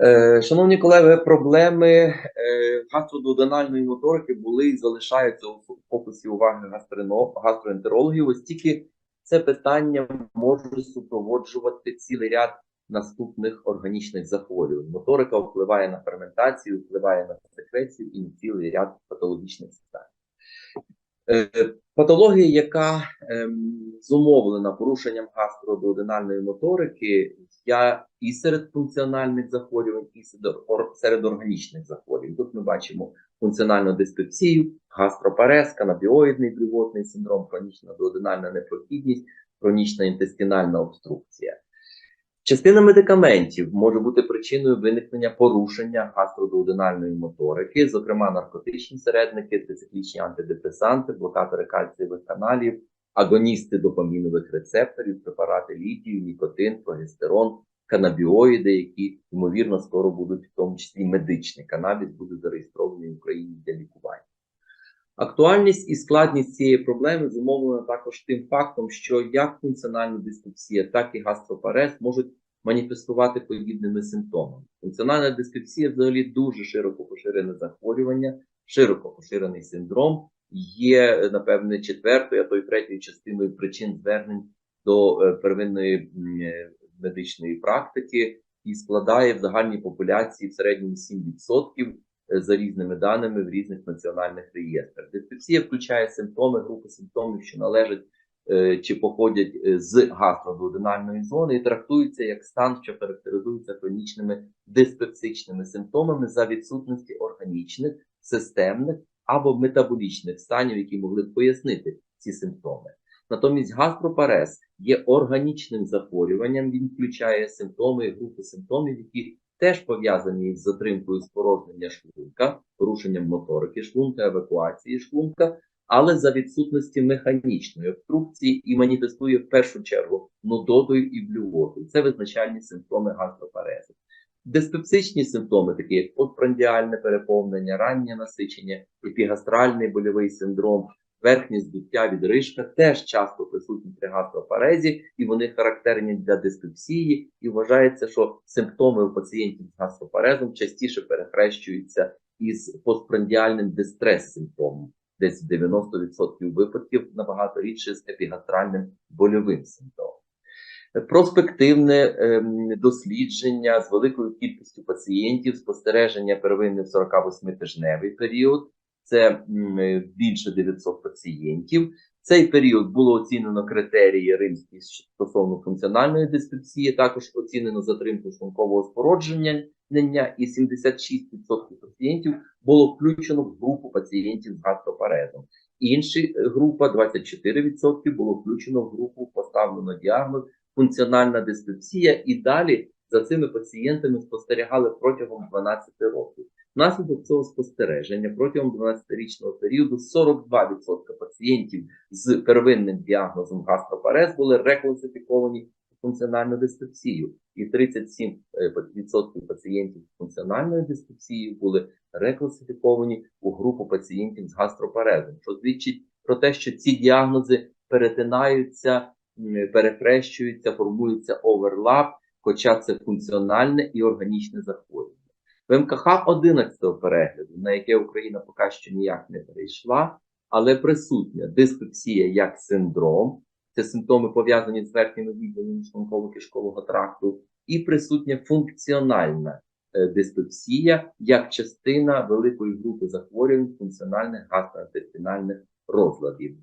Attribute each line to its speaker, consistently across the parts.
Speaker 1: Е, Шановні колеги, проблеми е, гастродуоденальної моторики були і залишаються у фокусі уваги гастроентерологів, оскільки це питання може супроводжувати цілий ряд наступних органічних захворювань. Моторика впливає на ферментацію, впливає на секрецію і на цілий ряд патологічних станів. Е, Патологія, яка ем, зумовлена порушенням гастродуоденальної моторики, я і серед функціональних захворювань, і серед, органічних захворювань. Тут ми бачимо функціональну диспепсію, гастропарез, канабіоїдний блювотний синдром, хронічна дуоденальна непрохідність, хронічна інтестинальна обструкція. Частина медикаментів може бути причиною виникнення порушення гастродуоденальної моторики, зокрема наркотичні середники, трициклічні антидепресанти, блокатори кальцієвих каналів, агоністи допамінових рецепторів, препарати літію, нікотин, прогестерон, канабіоїди, які ймовірно скоро будуть, в тому числі медичний канабіс, буде зареєстрований в Україні для лікування. Актуальність і складність цієї проблеми зумовлена також тим фактом, що як функціональна диспепсія, так і гастропарез можуть маніфестувати подібними симптомами. Функціональна диспепсія взагалі дуже широко поширене захворювання, широко поширений синдром, є, напевне, четвертою, а то й третьою частиною причин звернень до е, первинної е, медичної практики і складає в загальній популяції в середньому 7% е, за різними даними в різних національних реєстрах. Диспепсія включає симптоми, групи симптомів, що належать е, чи походять е, з гастродуоденальної зони і трактуються як стан, що характеризується хронічними диспепсичними симптомами за відсутності органічних, системних або метаболічних станів, які могли б пояснити ці симптоми. Натомість гастропарез є органічним захворюванням, він включає симптоми і групи симптомів, які теж пов'язані з затримкою спорожнення шлунка, порушенням моторики шлунка, евакуації шлунка, але за відсутності механічної обструкції і маніфестує в першу чергу нудотою і блювотою. Це визначальні симптоми гастропарезу. Диспепсичні симптоми, такі як постпрандіальне переповнення, раннє насичення, епігастральний больовий синдром, верхнє здуття відрижка, теж часто присутні при гастропарезі, і вони характерні для диспепсії. І вважається, що симптоми у пацієнтів з гастропарезом частіше перехрещуються із постпрандіальним дистрес-симптомом, десь в 90% випадків набагато рідше з епігастральним больовим симптомом. Проспективне ем, дослідження з великою кількістю пацієнтів, спостереження первинний 48-тижневий період, це більше 900 пацієнтів. Цей період було оцінено критерії римські стосовно функціональної диспепсії, також оцінено затримку шлункового спородження, і 76% пацієнтів було включено в групу пацієнтів з гастропарезом. Інші е, група 24% було включено в групу поставлено діагноз функціональна диспепсія, і далі за цими пацієнтами спостерігали протягом 12 років. Внаслідок цього спостереження протягом 12-річного періоду 42% пацієнтів з первинним діагнозом гастропарез були рекласифіковані в функціональну диспепсію, і 37% пацієнтів з функціональною диспепсією були рекласифіковані у групу пацієнтів з гастропарезом, що свідчить про те, що ці діагнози перетинаються, перехрещуються, формується оверлап, хоча це функціональне і органічне захворювання. В МКХ 11 перегляду, на яке Україна поки що ніяк не перейшла, але присутня. Диспепсія як синдром, це симптоми пов'язані з верхніми відділами шлунково-кишкового тракту, і присутня функціональна е, диспепсія як частина великої групи захворювань функціональних гастроінтестинальних розладів,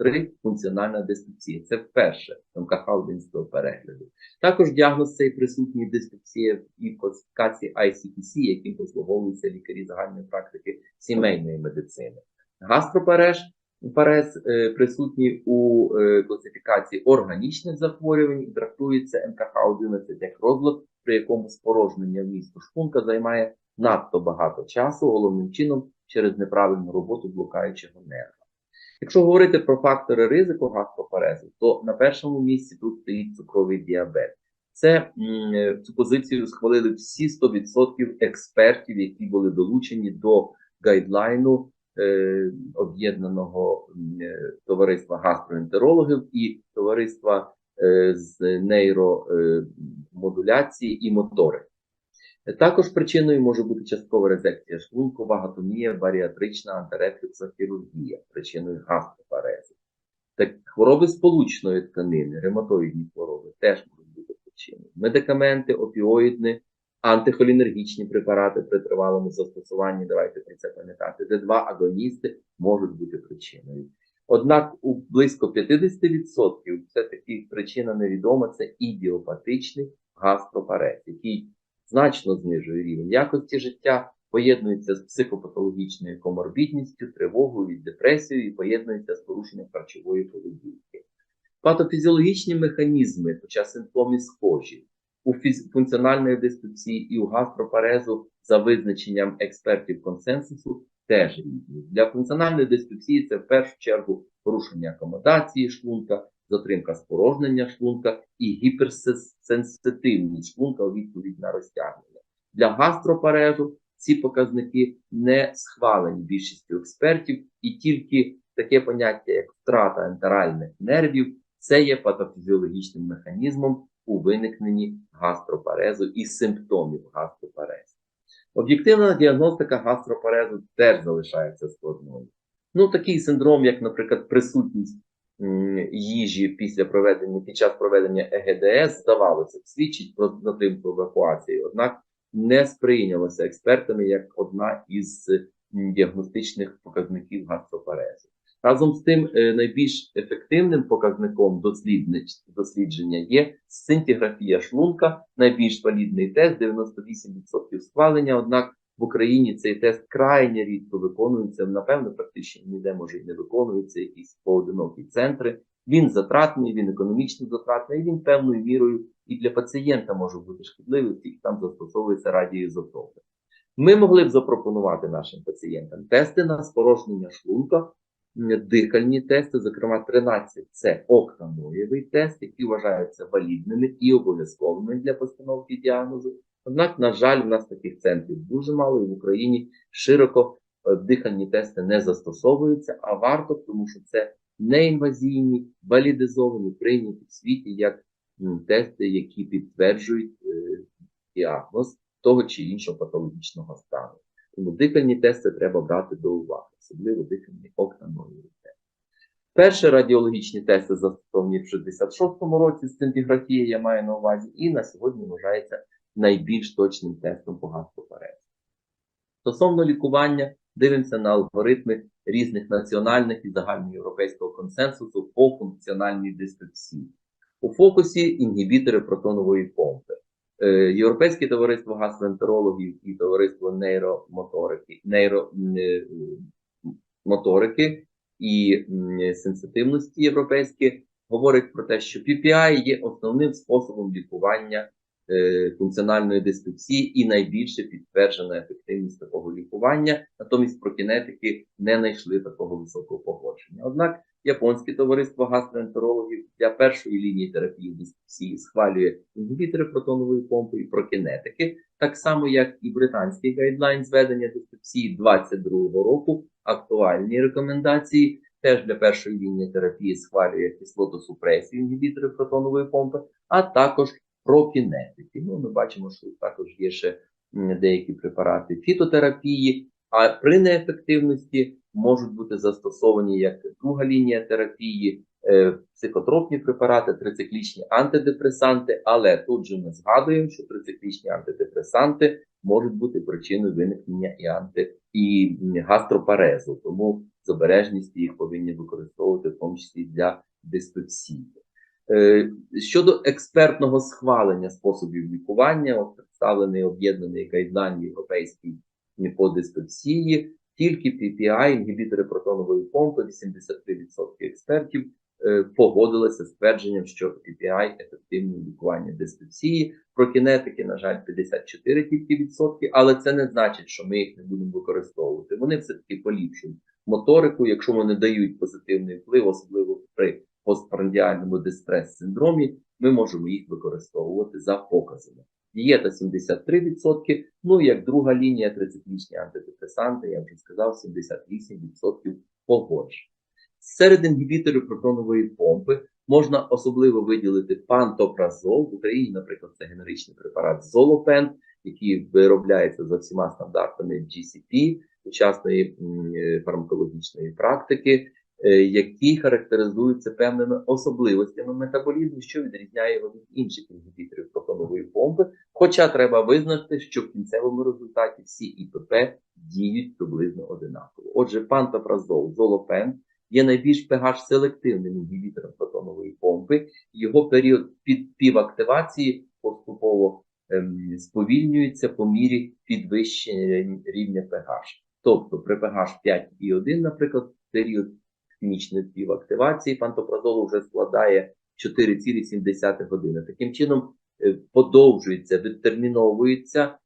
Speaker 1: ДД-93 функціональна диспепсія. Це вперше МКХ 11 перегляду. Також діагноз цей присутній диспепсія і в класифікації ICPC, яким послуговуються лікарі загальної практики сімейної медицини. Гастропарез парез е, присутній у е, класифікації органічних захворювань і трактується МКХ 11 як розлад, при якому спорожнення вмісту шлунка займає надто багато часу, головним чином через неправильну роботу блукаючого нерва. Якщо говорити про фактори ризику гастропарезу, то на першому місці тут стоїть цукровий діабет. Це е, цю позицію схвалили всі 100% експертів, які були долучені до гайдлайну е, об'єднаного е, товариства гастроентерологів і товариства е, з нейромодуляції і моторики. Також причиною може бути часткова резекція шлунку, вагатомія, баріатрична антирефлюксохірургія, причиною гастропарезу. Так, хвороби сполучної тканини, ревматоїдні хвороби теж можуть бути причиною. Медикаменти, опіоїдні, антихолінергічні препарати при тривалому застосуванні, давайте про це пам'ятати, де два агоністи можуть бути причиною. Однак у близько 50% все-таки причина невідома це ідіопатичний гастропарез, який значно знижує рівень якості життя, поєднується з психопатологічною коморбідністю, тривогою, депресією і поєднується з порушенням харчової поведінки. Патофізіологічні механізми, хоча симптоми схожі, у функціональної диспепсії і у гастропарезу за визначенням експертів консенсусу теж різні. Для функціональної диспепсії це в першу чергу порушення акомодації шлунка, затримка спорожнення шлунка і гіперсенситивність шлунка у відповідь на розтягнення. Для гастропарезу ці показники не схвалені більшістю експертів, і тільки таке поняття, як втрата ентеральних нервів, це є патофізіологічним механізмом у виникненні гастропарезу і симптомів гастропарезу. Об'єктивна діагностика гастропарезу теж залишається складною. Ну, такий синдром, як, наприклад, присутність їжі після проведення під час проведення ЕГДС, здавалося, б, свідчить про затримку евакуації, однак не сприйнялося експертами як одна із діагностичних показників гастропарезу. Разом з тим, е, найбільш ефективним показником дослідження є сцинтиграфія шлунка, найбільш валідний тест, 98% схвалення. Однак в Україні цей тест крайне рідко виконується. Напевно, практично ніде може і не виконується якісь поодинокі центри. Він затратний, він економічно затратний, він певною мірою і для пацієнта може бути шкідливий, оскільки там застосовується радіоізотопи. Ми могли б запропонувати нашим пацієнтам тести на спорожнення шлунка, дихальні тести, зокрема 13 це октаноєвий тест, які вважаються валідними і обов'язковими для постановки діагнозу. Однак, на жаль, в нас таких центрів дуже мало, і в Україні широко е, дихальні тести не застосовуються, а варто, тому що це неінвазійні, валідизовані, прийняті в світі як тести, які підтверджують е, діагноз того чи іншого патологічного стану. Тому дихальні тести треба брати до уваги, особливо дихальні октаноїві тести. Перші радіологічні тести застосовані в 66-му році, сцинтиграфія я маю на увазі, і на сьогодні вважається найбільш точним тестом по гастропарезу. Стосовно лікування, дивимося на алгоритми різних національних і загальноєвропейського консенсусу по функціональній диспепсії. У фокусі інгібітори протонової помпи. Е, Європейське товариство гастроентерологів і товариство нейромоторики, нейромоторики і сенситивності європейські говорять про те, що PPI є основним способом лікування е, функціональної диспепсії і найбільше підтверджена ефективність такого лікування. Натомість прокінетики не знайшли такого високого погодження. Однак японське товариство гастроентерологів для першої лінії терапії диспепсії схвалює інгібітори протонової помпи і прокінетики, так само як і британський гайдлайн зведення диспепсії 22 року. Актуальні рекомендації теж для першої лінії терапії схвалює кислотосупресію інгібітори протонової помпи, а також прокінетики. Ну, ми бачимо, що також є ще деякі препарати фітотерапії, а при неефективності можуть бути застосовані як друга лінія терапії, е, психотропні препарати, трициклічні антидепресанти, але тут же ми згадуємо, що трициклічні антидепресанти можуть бути причиною виникнення і анти і гастропарезу, тому з обережністю їх повинні використовувати, в тому числі для диспепсії. Е, Щодо експертного схвалення способів лікування, представлений об'єднаний гайдлайн європейський по диспепсії, тільки PPI, інгібітори протонової помпи, 83% експертів е, погодилися з твердженням, що PPI ефективне лікування диспепсії. Про кінетики, на жаль, 54 тільки відсотки, але це не значить, що ми їх не будемо використовувати. Вони все-таки поліпшують моторику, якщо вони дають позитивний вплив, особливо при постпрандіальному дистрес-синдромі, ми можемо їх використовувати за показами. Дієта 73%, ну і як друга лінія трициклічні антидепресанти, я вже сказав, 78% погоджень. Серед інгібіторів протонової помпи можна особливо виділити пантопразол. В Україні, наприклад, це генеричний препарат Золопен, який виробляється за всіма стандартами GCP, сучасної е, фармакологічної практики, е, які характеризуються певними особливостями метаболізму, що відрізняє його від інших інгібіторів протонової помпи. Хоча треба визнати, що в кінцевому результаті всі ІПП діють приблизно одинаково. Отже, пантопразол, золопен є найбільш pH-селективним інгібітором протонової помпи. Його період під півактивації поступово ем, сповільнюється по мірі підвищення рівня pH. Тобто при pH 5,1, наприклад, період хімічної півактивації пантопразолу вже складає 4,7 години. Таким чином е, подовжується, відтерміновується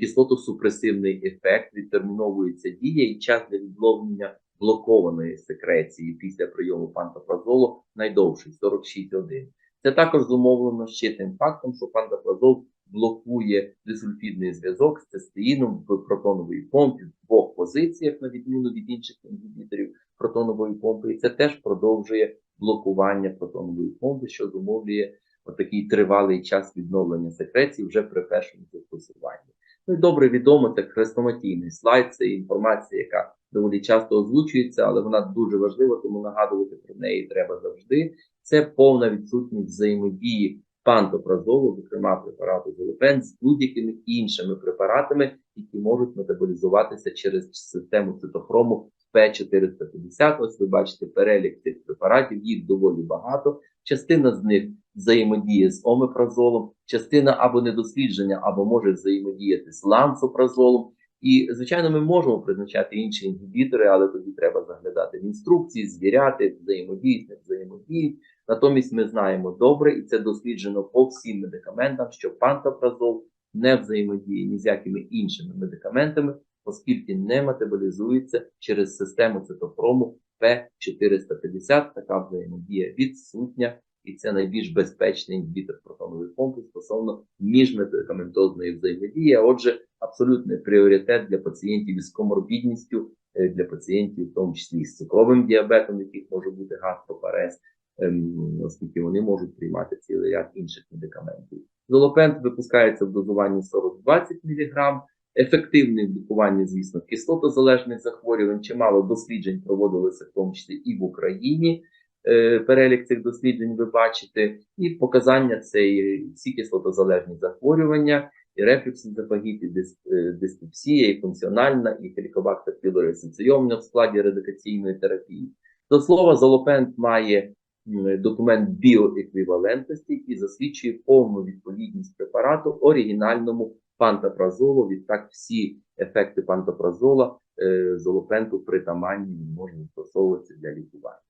Speaker 1: кислотосупресивний ефект, відтерміновується дія і час для відловлення блокованої секреції після прийому пантопразолу найдовший 46 годин. Це також зумовлено ще тим фактом, що пантопразол блокує дисульфідний зв'язок з цистеїном в протоновій помпі в двох позиціях, на відміну від інших інгібіторів протонової помпи, і це теж продовжує блокування протонової помпи, що зумовлює отакий тривалий час відновлення секреції вже при першому застосуванні. Ну добре відомо, це хрестоматійний слайд, це інформація, яка доволі часто озвучується, але вона дуже важлива, тому нагадувати про неї треба завжди. Це повна відсутність взаємодії пантопразолу, зокрема препарату Золопен, з будь-якими іншими препаратами, які можуть метаболізуватися через систему цитохрому П450. Ось ви бачите перелік цих препаратів, їх доволі багато. Частина з них взаємодіє з омепразолом, частина або недослідження, або може взаємодіяти з лансопразолом. І, звичайно, ми можемо призначати інші інгібітори, але тоді треба заглядати в інструкції, звіряти, взаємодіють, не взаємодіють. Натомість ми знаємо добре, і це досліджено по всім медикаментам, що пантопразол не взаємодіє ні з якими іншими медикаментами, оскільки не метаболізується через систему цитохрому П450. Така взаємодія відсутня, і це найбільш безпечний інгібітор протонової помпи стосовно міжмедикаментозної взаємодії. Отже, абсолютний пріоритет для пацієнтів із коморбідністю, е, для пацієнтів, в тому числі з цукровим діабетом, яких може бути гастропарез, оскільки вони можуть приймати цілий ряд інших медикаментів. Золопент випускається в дозуванні 40-20 мг. Ефективний в лікуванні, звісно, кислотозалежних захворювань. Чимало досліджень проводилося, в тому числі і в Україні. Е, Перелік цих досліджень ви бачите, і показання це і всі кислотозалежні захворювання, і рефлюкс енцефагіт, і е, диспепсія, і функціональна, і хелікобактер пілорисенцийомна в складі радикаційної терапії. До слова, золопент має документ біоеквівалентності, який засвідчує повну відповідність препарату оригінальному пантопразолу. Відтак всі ефекти пантопразола е, золопенту притаманні може застосовуватися для лікування.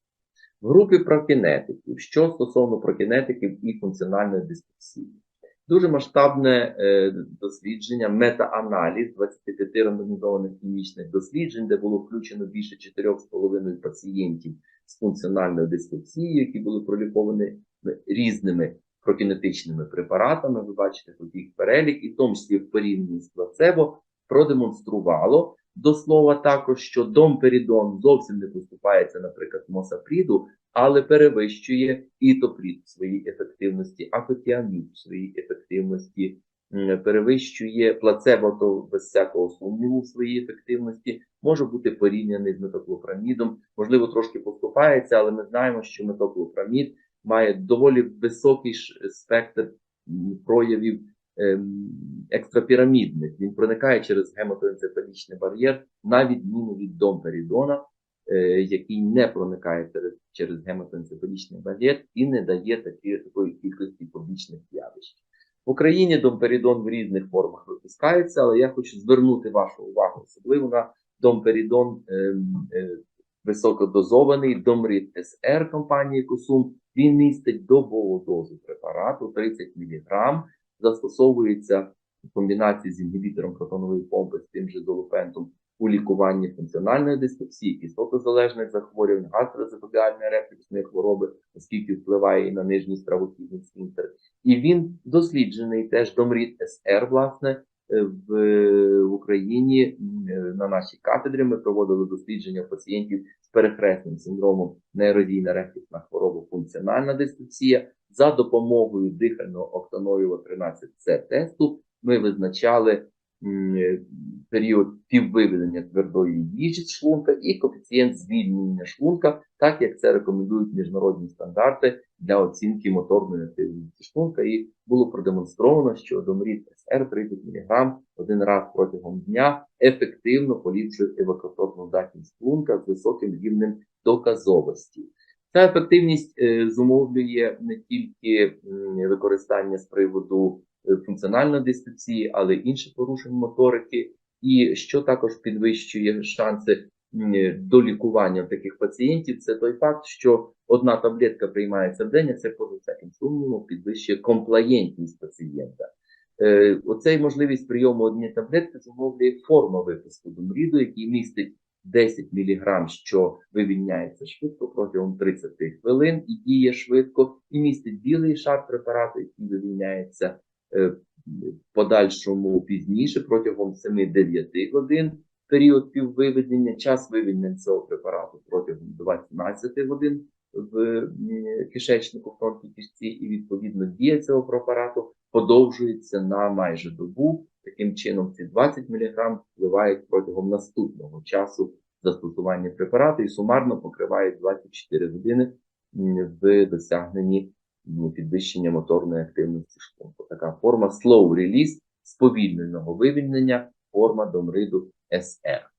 Speaker 1: В групі прокінетиків, що стосовно прокінетиків і функціональної диспепсії. Дуже масштабне е, дослідження, мета-аналіз 25 рандомізованих клінічних досліджень, де було включено більше 4,5 пацієнтів з функціональною диспепсією, які були проліковані різними прокінетичними препаратами. Ви бачите тут їх перелік, і в тому числі в порівнянні з плацебо продемонструвало до слова також, що домперідон зовсім не поступається, наприклад, мосапріду, але перевищує ітопрід в своїй ефективності, афетіамід в своїй ефективності, перевищує плацебо, то без всякого сумніву в своїй ефективності, може бути порівняний з метоклопрамідом. Можливо, трошки поступається, але ми знаємо, що метоклопрамід має доволі високий спектр проявів ем, екстрапірамідних. Він проникає через гематоенцефалічний бар'єр, на відміну від домперідона, е, який не проникає через, через гематоенцефалічний бар'єр і не дає такої кількості побічних явищ. Україні домперідон в різних формах випускається, але я хочу звернути вашу увагу особливо на домперідон е, е, високодозований домрід СР компанії Косум. Він містить добову дозу препарату 30 мг, застосовується в комбінації з інгібітором протонової помпи з тим же долопентом у лікуванні функціональної диспепсії, кислотозалежних захворювань, гастроезофагіальної рефлюксної хвороби, оскільки впливає і на нижній стравохідний сфінктер. І він досліджений теж Домріт СР, власне, е, в, в Україні е, на нашій кафедрі ми проводили дослідження пацієнтів з перехресним синдромом нейродійна рефлюксна хвороба, функціональна диспепсія за допомогою дихального октаноїва 13 с тесту ми визначали е, період піввиведення твердої їжі з шлунка і коефіцієнт звільнення шлунка, так як це рекомендують міжнародні стандарти для оцінки моторної активності шлунка. І було продемонстровано, що домрід СР 30 мг один раз протягом дня ефективно поліпшує евакуаторну здатність шлунка з високим рівнем доказовості. Ця ефективність е, зумовлює не тільки використання з приводу функціональної диспепсії, але й інших порушень моторики, і що також підвищує шанси до лікування таких пацієнтів, це той факт, що одна таблетка приймається в день, а це поза всяким сумнівом підвищує комплаєнтність пацієнта. Е, Оцей можливість прийому однієї таблетки зумовлює форма випуску домріду, який містить 10 мг, що вивільняється швидко протягом 30 хвилин і діє швидко, і містить білий шар препарату, який вивільняється е, подальшому пізніше протягом 7-9 годин. Період піввиведення, час виведення цього препарату протягом 12 годин в кишечнику в тонкій кишці, і відповідно дія цього препарату подовжується на майже добу. Таким чином, ці 20 мг впливають протягом наступного часу застосування препарату і сумарно покривають 24 години в досягненні підвищення моторної активності шлунку. Така форма slow release сповільненого вивільнення, форма домриду СР.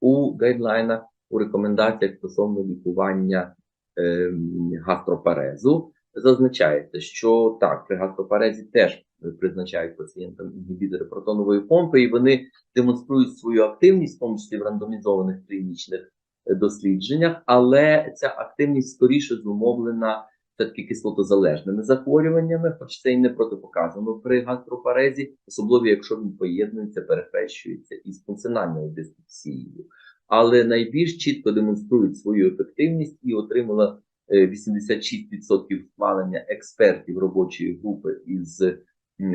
Speaker 1: У гайдлайнах, у рекомендаціях стосовно лікування ем, гастропарезу зазначається, що так, при гастропарезі теж призначають пацієнтам інгібітори протонової помпи, і вони демонструють свою активність, в тому числі в рандомізованих клінічних е, дослідженнях, але ця активність скоріше зумовлена все-таки кислотозалежними захворюваннями, хоч це і не протипоказано при гастропарезі, особливо якщо він поєднується, перехрещується із функціональною диспепсією. Але найбільш чітко демонструють свою ефективність і отримала е, 86% схвалення експертів робочої групи із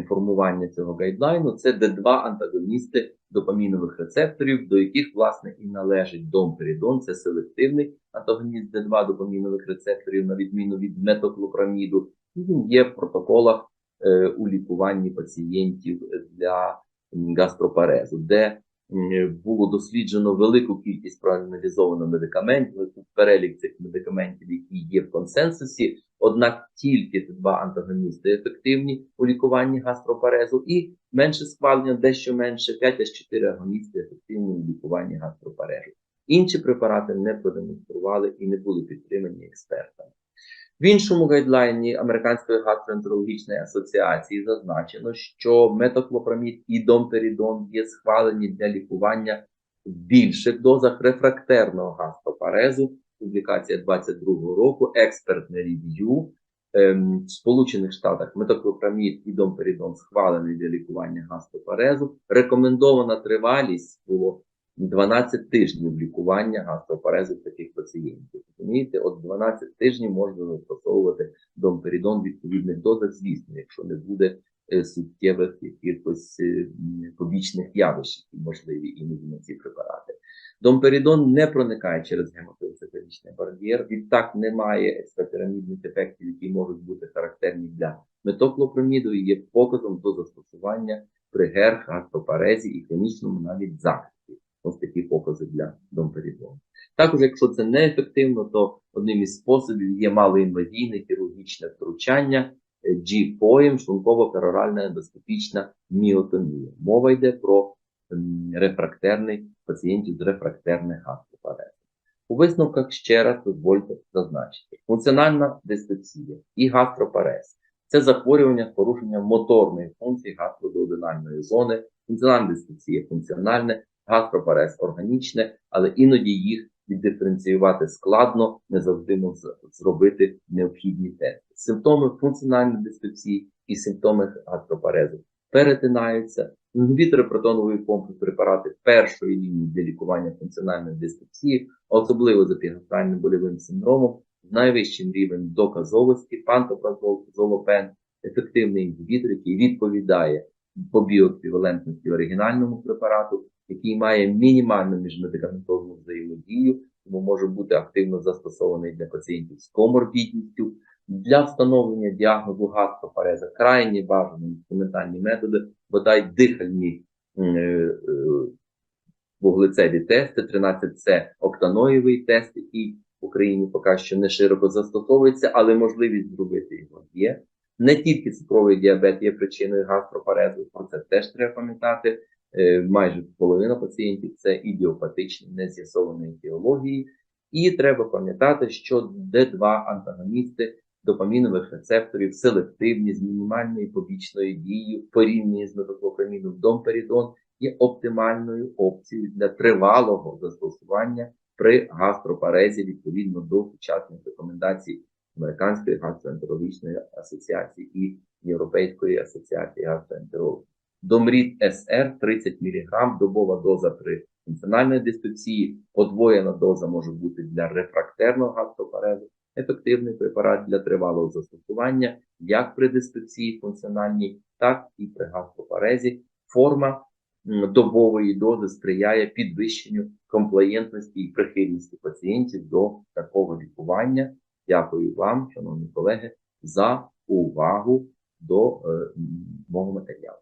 Speaker 1: формування цього гайдлайну. Це Д2 антагоністи допамінових рецепторів, до яких власне і належить домперідон. Це селективний антагоніст Д2 допамінових рецепторів, на відміну від метоклопраміду. І він є в протоколах е, у лікуванні пацієнтів для гастропарезу, де було досліджено велику кількість проаналізовано медикаментів, перелік цих медикаментів, які є в консенсусі. Однак тільки два антагоністи ефективні у лікуванні гастропарезу, і менше схвалення, дещо менше 5 аж 4 агоністи ефективні у лікуванні гастропарезу. Інші препарати не продемонстрували і не були підтримані експертами. В іншому гайдлайні Американської гастроентерологічної асоціації зазначено, що метоклопрамід і домперідон є схвалені для лікування в більших дозах рефрактерного гастропарезу. Публікація 22 року, експертне рев'ю. Ем, в Сполучених Штатах метоклопрамід і домперідон схвалені для лікування гастропарезу. Рекомендована тривалість було 12 тижнів лікування гастропарезу таких пацієнтів. Розумієте, от 12 тижнів можна застосовувати домперідон відповідних дозах, звісно, якщо не буде е, суттєвих якихось е, побічних явищ, які можливі іноді на ці препарати. Домперідон не проникає через гематоенцефалічний бар'єр, відтак немає екстратерамідних ефектів, які можуть бути характерні для метоклопроміду і є показом до застосування при герх, гастропарезі і хронічному навіть захисті. Ось такі покази для домперідону. Також, якщо це неефективно, то одним із способів є малоінвазійне хірургічне втручання е, G-POEM, шлунково-пероральна ендоскопічна міотомія. Мова йде про рефрактерний пацієнтів з рефрактерних гастропарезом. У висновках ще раз дозвольте зазначити, функціональна диспепсія і гастропарез це захворювання з порушенням моторної функції гастродуоденальної зони, функціональна диспепсія функціональне, гастропарез органічне, але іноді їх віддиференціювати складно, не завжди можна зробити необхідні тести. Симптоми функціональної диспепсії і симптоми гастропарезу перетинаються. Інгібітори помпи препарати першої лінії для лікування функціональної диспепсії, особливо з епігастральним больовим синдромом, найвищим рівнем доказовості, пантопразол, золопен, ефективний інгібітор, який відповідає по біоеквівалентності оригінальному препарату, який має мінімальну міжмедикаментозну взаємодію, тому може бути активно застосований для пацієнтів з коморбідністю, Для встановлення діагнозу гастропареза крайні бажані інструментальні методи, бодай дихальні е, е, вуглецеві тести, 13С октаноєвий тест, який в Україні поки що не широко застосовується, але можливість зробити його є. Не тільки цукровий діабет є причиною гастропарезу, про це теж треба пам'ятати. Е, Майже половина пацієнтів це ідіопатичні, нез'ясовані етіології. І треба пам'ятати, що Д2 антагоністи допамінових рецепторів селективні з мінімальною побічною дією порівняні з метоклопраміном домперідон є оптимальною опцією для тривалого застосування при гастропарезі відповідно до сучасних рекомендацій Американської гастроентерологічної асоціації і Європейської асоціації гастроентерологів. Домрід СР 30 мг, добова доза при функціональної диспепсії, подвоєна доза може бути для рефрактерного гастропарезу, ефективний препарат для тривалого застосування як при диспепсії функціональній, так і при гастропарезі. Форма добової дози сприяє підвищенню комплаєнтності і прихильності пацієнтів до такого лікування. Дякую вам, шановні колеги, за увагу до е, мого матеріалу.